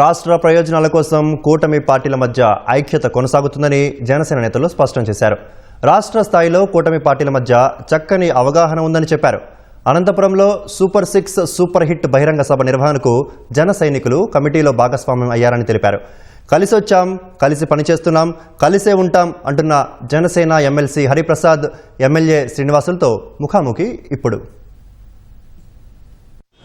రాష్ట్ర ప్రయోజనాల కోసం కూటమి పార్టీల మధ్య ఐక్యత కొనసాగుతుందని జనసేన నేతలు స్పష్టం చేశారు. రాష్ట్ర స్థాయిలో కూటమి పార్టీల మధ్య చక్కని అవగాహన ఉందని చెప్పారు. అనంతపురంలో సూపర్ సిక్స్ సూపర్ హిట్ బహిరంగ సభ నిర్వహణకు జన సైనికులు కమిటీలో భాగస్వామ్యం అయ్యారని తెలిపారు. కలిసి వచ్చాం కలిసి పనిచేస్తున్నాం కలిసే ఉంటాం అంటున్న జనసేన ఎమ్మెల్సీ హరిప్రసాద్ ఎమ్మెల్యే శ్రీనివాసులతో ముఖాముఖి ఇప్పుడు.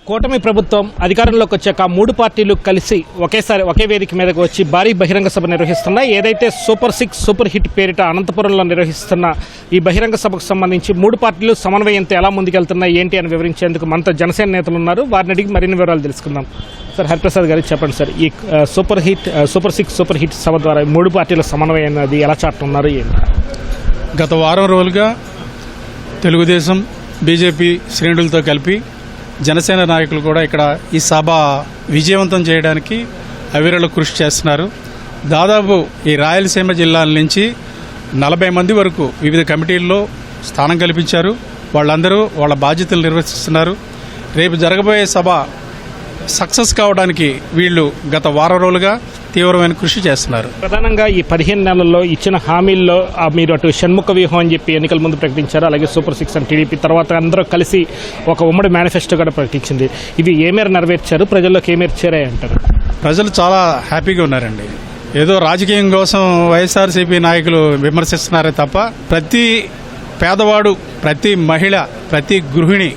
కూటమి ప్రభుత్వం అధికారంలోకి వచ్చాక మూడు పార్టీలు కలిసి ఒకేసారి ఒకే వేదిక మీదకు వచ్చి భారీ బహిరంగ సభ నిర్వహిస్తున్నాయి. ఏదైతే సూపర్ సిక్స్ సూపర్ హిట్ పేరిట అనంతపురంలో నిర్వహిస్తున్న ఈ బహిరంగ సభకు సంబంధించి మూడు పార్టీలు సమన్వయంతో ఎలా ముందుకెళ్తున్నాయి ఏంటి అని వివరించేందుకు మనతో జనసేన నేతలు ఉన్నారు. వారిని అడిగి మరిన్ని వివరాలు తెలుసుకుందాం. సార్ హరిప్రసాద్ గారు చెప్పండి సార్ ఈ super hit super six super hit సభ ద్వారా మూడు పార్టీల సమన్వయం అనేది ఎలా చాటున్నారు ఏంటి? గత వారం రోజులుగా తెలుగుదేశం బీజేపీ శ్రేణులతో కలిపి జనసేన నాయకులు కూడా ఇక్కడ ఈ సభ విజయవంతం చేయడానికి అవిరలు కృషి చేస్తున్నారు. దాదాపు ఈ రాయలసీమ జిల్లాల నుంచి నలభై మంది వరకు వివిధ కమిటీల్లో స్థానం కల్పించారు. వాళ్ళందరూ వాళ్ళ బాధ్యతలు నిర్వర్తిస్తున్నారు. రేపు జరగబోయే సభ సక్సెస్ కావడానికి వీళ్ళు గత వారం రోజులుగా తీవ్రమైన కృషి చేస్తున్నారు. ప్రధానంగా ఈ పదిహేను నెలల్లో ఇచ్చిన హామీల్లో మీరు అటు షణ్ముఖ వ్యూహం అని చెప్పి ఎన్నికల ముందు ప్రకటించారు. అలాగే సూపర్ సిక్స్ అని టీడీపీ తర్వాత అందరూ కలిసి ఒక ఉమ్మడి మేనిఫెస్టో కూడా ప్రకటించింది. ఇవి ఏ మేర నెరవేర్చారు? ప్రజల్లోకి ఏ మేర చేరాయి అంటారు? ప్రజలు చాలా హ్యాపీగా ఉన్నారండి. ఏదో రాజకీయం కోసం వైఎస్ఆర్సీపీ నాయకులు విమర్శిస్తున్నారే తప్ప ప్రతి పేదవాడు ప్రతి మహిళ ప్రతి గృహిణి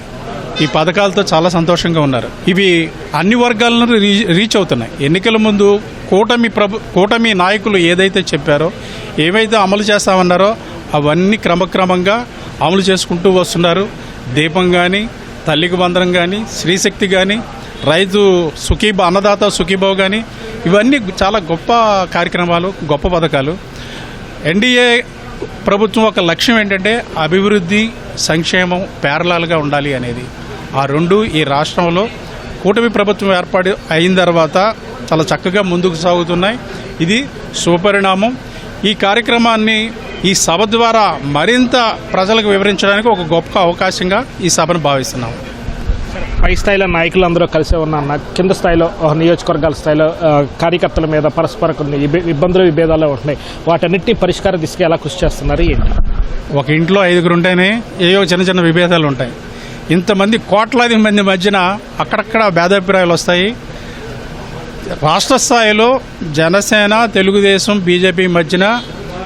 ఈ పథకాలతో చాలా సంతోషంగా ఉన్నారు. ఇవి అన్ని వర్గాలను రీచ్ అవుతున్నాయి. ఎన్నికల ముందు కూటమి ప్రభు కూటమి నాయకులు ఏదైతే చెప్పారో ఏవైతే అమలు చేస్తామన్నారో అవన్నీ క్రమక్రమంగా అమలు చేసుకుంటూ వస్తున్నారు. దీపం కానీ తల్లికి బంధనం కానీ శ్రీశక్తి కానీ రైతు సుఖీబ అన్నదాత సుఖీభావ్ కానీ ఇవన్నీ చాలా గొప్ప కార్యక్రమాలు గొప్ప పథకాలు. ఎన్డీఏ ప్రభుత్వం ఒక లక్ష్యం ఏంటంటే అభివృద్ధి సంక్షేమం పేరలాలుగా ఉండాలి అనేది. ఆ రెండు ఈ రాష్ట్రంలో కూటమి ప్రభుత్వం ఏర్పాటు అయిన తర్వాత చాలా చక్కగా ముందుకు సాగుతున్నాయి. ఇది శుభపరిణామం. ఈ కార్యక్రమాన్ని ఈ సభ ద్వారా మరింత ప్రజలకు వివరించడానికి ఒక గొప్ప అవకాశంగా ఈ సభను భావిస్తున్నాం. పై స్థాయిలో నాయకులు అందరూ కలిసే ఉన్న కింద స్థాయిలో నియోజకవర్గాల స్థాయిలో కార్యకర్తల మీద పరస్పర కొన్ని ఇబ్బ- ఇబ్బందులు విభేదాలు ఉంటున్నాయి. వాటన్నిటిని పరిష్కార దిశగా ఎలా కృషి చేస్తున్నారు ఏంటి? ఒక ఇంట్లో ఐదుగురు ఉంటేనే ఏవో చిన్న చిన్న విభేదాలు ఉంటాయి. ఇంతమంది కోట్లాది మంది మధ్యన అక్కడక్కడ భేదాభిప్రాయాలు వస్తాయి. రాష్ట్ర స్థాయిలో జనసేన తెలుగుదేశం బీజేపీ మధ్యన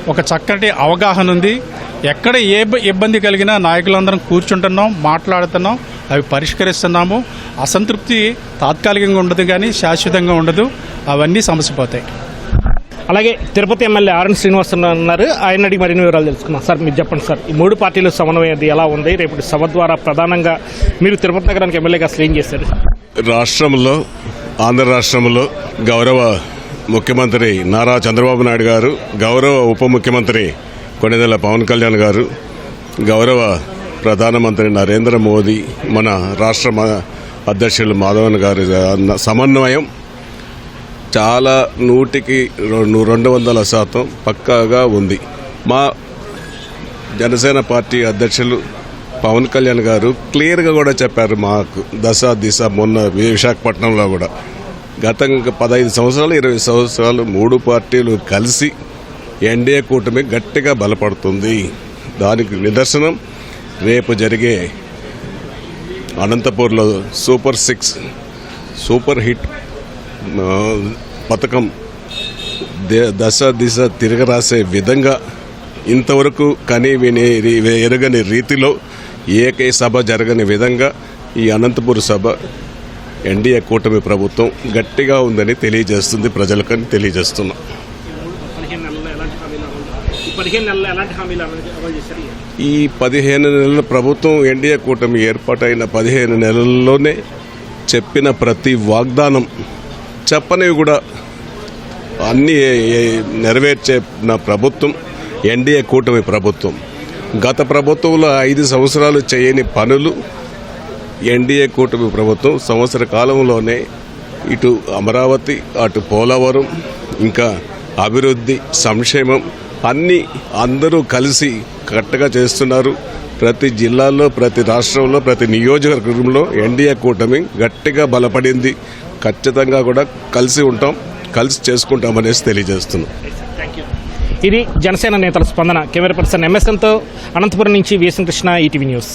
ఒక చక్కటి అవగాహన ఉంది. ఎక్కడ ఏ ఇబ్బ- ఇబ్బంది కలిగినా నాయకులందరం కూర్చుంటున్నాం మాట్లాడుతున్నాం అవి పరిష్కరిస్తున్నాము. అసంతృప్తి తాత్కాలికంగా ఉండదు కానీ శాశ్వతంగా ఉండదు. అవన్నీ సమసిపోతాయి. అలాగే తిరుపతి ఎమ్మెల్యే ఆర్ఎన్ శ్రీనివాసరావు ఉన్నారు ఆయన అడిగి మరిన్ని వివరాలు తెలుసుకున్నాం సార్ మీరు చెప్పండి సార్ ఈ మూడు పార్టీల సమన్వయం ఎలా ఉంది? రేపు సభ ద్వారా ప్రధానంగా మీరు తిరుపతి నగరానికి ఎమ్మెల్యేగా అసలు ఏం చేశారు? రాష్ట్రంలో ఆంధ్ర రాష్ట్రంలో గౌరవ ముఖ్యమంత్రి నారా చంద్రబాబు నాయుడు గారు గౌరవ ఉప ముఖ్యమంత్రి కొణిదెల పవన్ కళ్యాణ్ గారు గౌరవ ప్రధానమంత్రి నరేంద్ర మోదీ మన రాష్ట్ర అధ్యక్షులు మాధవన్ గారి సమన్వయం చాలా నూటికి రెండు రెండు వందల శాతం పక్కాగా ఉంది. మా జనసేన పార్టీ అధ్యక్షులు పవన్ కళ్యాణ్ గారు క్లియర్గా కూడా చెప్పారు మాకు దశ దిశ మొన్న విశాఖపట్నంలో కూడా. గత ఇంకా పదహైదు సంవత్సరాలు ఇరవై సంవత్సరాలు మూడు పార్టీలు కలిసి ఎన్డీఏ కూటమి గట్టిగా బలపడుతుంది. దానికి నిదర్శనం రేపు జరిగే అనంతపూర్లో సూపర్ సిక్స్ సూపర్ హిట్ పథకం దశ దిశ తిరగరాసే విధంగా ఇంతవరకు కని విని ఎరగని రీతిలో ఏకే సభ జరగని విధంగా ఈ అనంతపురం సభ ఎన్డీఏ కూటమి ప్రభుత్వం గట్టిగా ఉందని తెలియజేస్తుంది. ప్రజలకని తెలియజేస్తున్నాం. ఈ పదిహేను నెలల ప్రభుత్వం ఎన్డీఏ కూటమి ఏర్పాటైన పదిహేను నెలల్లోనే చెప్పిన ప్రతి వాగ్దానం చెప్పనివి కూడా అన్ని నా ప్రభుత్వం ఎన్డీఏ కూటమి ప్రభుత్వం. గత ప్రభుత్వంలో ఐదు సంవత్సరాలు చేయని పనులు ఎన్డీఏ కూటమి ప్రభుత్వం సంవత్సర కాలంలోనే ఇటు అమరావతి అటు పోలవరం ఇంకా అభివృద్ధి సంక్షేమం అన్నీ అందరూ కలిసి కట్టగా చేస్తున్నారు. ప్రతి జిల్లాలో ప్రతి రాష్ట్రంలో ప్రతి నియోజకవర్గంలో ఎన్డీఏ కూటమి గట్టిగా బలపడింది. ఖచ్చితంగా కూడా కలిసి ఉంటాం కలిసి చేసుకుంటాం అనేసి తెలియజేస్తున్నాం ఇది జనసేన నేతల స్పందన. కెమెరా పర్సన్ ఎంఎస్ఎన్తో అనంతపురం నుంచి వీఎస్ఎన్ కృష్ణ ఈటీవీ న్యూస్.